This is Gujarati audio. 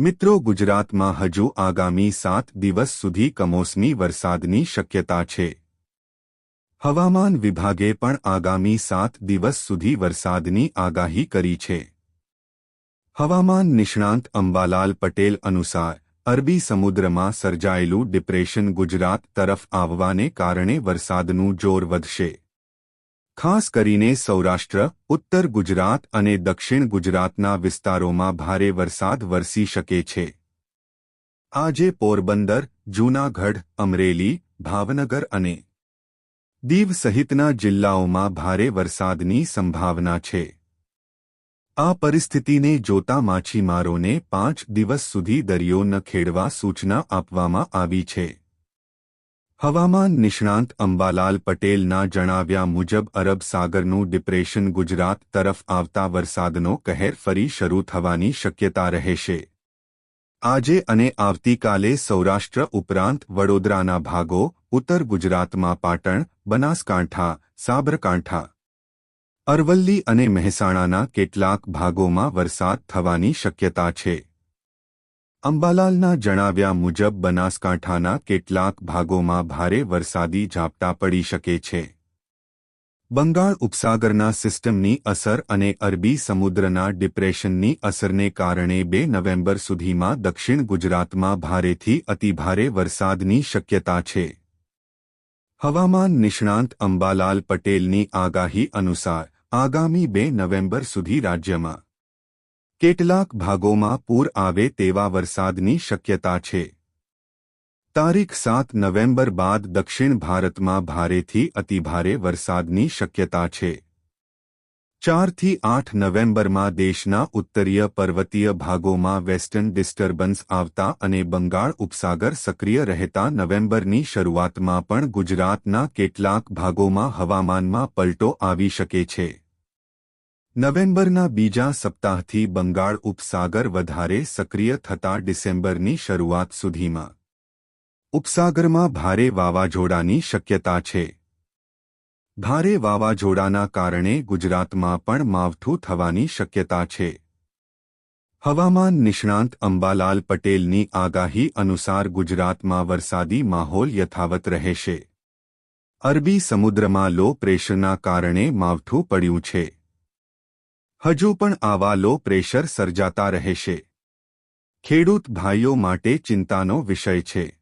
મિત્રો ગુજરાતમાં હજુ આગામી સાત દિવસ સુધી કમોસમી વરસાદની શક્યતા છે. હવામાન વિભાગે પણ આગામી સાત દિવસ સુધી વરસાદની આગાહી કરી છે. હવામાન નિષ્ણાંત અંબાલાલ પટેલ અનુસાર, અરબી સમુદ્રમાં સર્જાયેલું ડિપ્રેશન ગુજરાત તરફ આવવાને કારણે વરસાદનું જોર વધશે. ખાસ કરીને સૌરાષ્ટ્ર, ઉત્તર ગુજરાત અને દક્ષિણ ગુજરાતના વિસ્તારોમાં ભારે વરસાદ વરસી શકે છે. આજે પોરબંદર, જૂનાગઢ, અમરેલી, ભાવનગર અને દીવ સહિતના જિલ્લાઓમાં ભારે વરસાદની સંભાવના છે. આ પરિસ્થિતિને જોતા માછીમારોને પાંચ દિવસ સુધી દરિયો ન ખેડવા સૂચના આપવામાં આવી છે. હવામાન નિષ્ણાંત અંબાલાલ પટેલના જણાવ્યા મુજબ, અરબ સાગરનું ડિપ્રેશન ગુજરાત તરફ આવતા વરસાદનો કહેર ફરી શરૂ થવાની શક્યતા રહેશે. આજે અને આવતીકાલે સૌરાષ્ટ્ર ઉપરાંત વડોદરાના ભાગો, ઉત્તર ગુજરાતમાં પાટણ, બનાસકાંઠા, સાબરકાંઠા, અરવલ્લી અને મહેસાણાના કેટલાક ભાગોમાં વરસાદ થવાની શક્યતા છે. અંબાલાલના જણાવ્યા મુજબ બનાસકાંઠાના કેટલાક ભાગોમાં ભારે વરસાદી ઝાપટા પડી શકે છે. બંગાળ ઉપસાગરના સિસ્ટમની અસર અને અરબી સમુદ્રના ડિપ્રેશનની અસરને કારણે બે નવેમ્બર સુધીમાં દક્ષિણ ગુજરાતમાં ભારેથી અતિભારે વરસાદની શક્યતા છે. હવામાન નિષ્ણાંત અંબાલાલ પટેલની આગાહી અનુસાર આગામી બે નવેમ્બર સુધી રાજ્યમાં કેટલાક ભાગોમાં પૂર આવે તેવા વરસાદની શક્યતા છે. તારીખ સાત નવેમ્બર બાદ દક્ષિણ ભારતમાં ભારેથી અતિભારે વરસાદની શક્યતા છે. ચારથી આઠ નવેમ્બરમાં દેશના ઉત્તરીય પર્વતીય ભાગોમાં વેસ્ટર્ન ડિસ્ટર્બન્સ આવતા અને બંગાળ ઉપસાગર સક્રિય રહેતા નવેમ્બરની શરૂઆતમાં પણ ગુજરાતના કેટલાક ભાગોમાં હવામાનમાં પલટો આવી શકે છે. નવેમ્બરના બીજા સપ્તાહથી બંગાળ ઉપસાગર વધારે સક્રિય થતા ડિસેમ્બરની શરૂઆત સુધીમાં. ઉપસાગરમાં ભારે વાવાઝોડાની શક્યતા છે. ભારે વાવાઝોડાના કારણે ગુજરાતમાં પણ માવઠું થવાની શક્યતા છે. હવામાન નિષ્ણાંત અંબાલાલ પટેલની આગાહી અનુસાર ગુજરાતમાં વરસાદી માહોલ યથાવત રહેશે. અરબી સમુદ્રમાં લો પ્રેશરના કારણે માવઠું પડ્યું છે. હજુ પણ આવા લો પ્રેશર સર્જાતા રહેશે. ખેડૂત ભાઈઓ માટે ચિંતાનો વિષય છે.